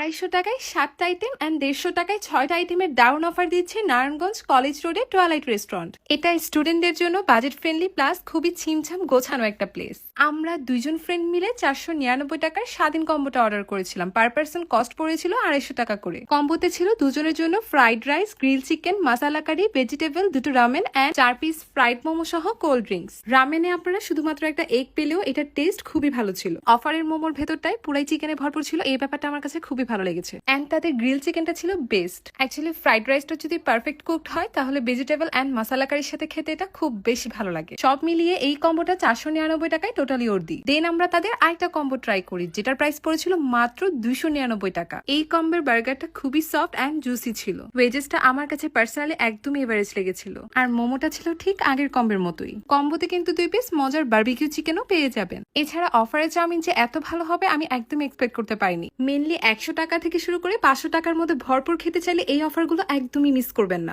আড়াইশো টাকায় সাতটা আইটেম অ্যান্ড দেড়শো টাকায় ছয়টা আইটেমের দারুণ অফার দিচ্ছে নারায়ণগঞ্জ কলেজ রোডে টয়লাইট রেস্টুরেন্ট এটা স্টুডেন্টদের জন্য বাজেট ফ্রেন্ডলি প্লাস খুবই ছিমছাম গোছানো একটা প্লেস আমরা দুইজন ফ্রেন্ড মিলে চারশো নিরানব্বই টাকার স্বাধীন কম্বোটা অর্ডার করেছিলাম। পার পার্সন কস্ট পড়েছিল আড়াইশো টাকা করে। কম্বোতে ছিল দুজনের জন্য fried rice grill chicken masala curry vegetable দুটো রামেন অ্যান্ড চার পিস ফ্রাইড মোমো সহ কোল্ড ড্রিঙ্কস রামেনে আপনারা শুধুমাত্র একটা এগ পেলেও এটার টেস্ট খুবই ভালো ছিল। অফারের মোমোর ভেতরটায় পুরাই চিকেনে ভরপুর ছিল। এই ব্যাপারটা আমার কাছে খুবই ভালো লেগেছে। অ্যান্ড তাদের গ্রিল চিকেনটা ছিল বেস্ট অ্যাকচুয়ালি ফ্রাইড রাইসটা যদি পারফেক্ট কুকড হয়, তাহলে ভেজিটেবল অ্যান্ড মশলা কারির সাথে খেতে এটা খুব বেশি ভালো লাগে। সব মিলিয়ে এই কম্বোটা চারশো নিরানব্বই টাকায় টোটালি ওর দিই। দেন আমরা তাদের আরেকটা কম্বো ট্রাই করি, যেটার প্রাইস পড়েছিল মাত্র দুইশো নিরানব্বই টাকা। এই কম্বোর বার্গারটা খুবই সফট অ্যান্ড জুসি ছিল। ওয়েজেসটা আমার কাছে পার্সোনালি একদমই এভারেজ লেগেছিল। আর মোমোটা ছিল ঠিক আগের কম্বের মতোই। কম্বোতে কিন্তু দুই পিস মজার বার্বিকিউ চিকেনও পেয়ে যাবেন। এছাড়া অফারের চাউমিন যে এত ভালো হবে, আমি একদম এক্সপেক্ট করতে পারিনি। মেনলি একশো টাকা থেকে শুরু করে পাঁচশো টাকার মধ্যে ভরপুর খেতে চাইলে এই অফারগুলো একদমই মিস করবেন না।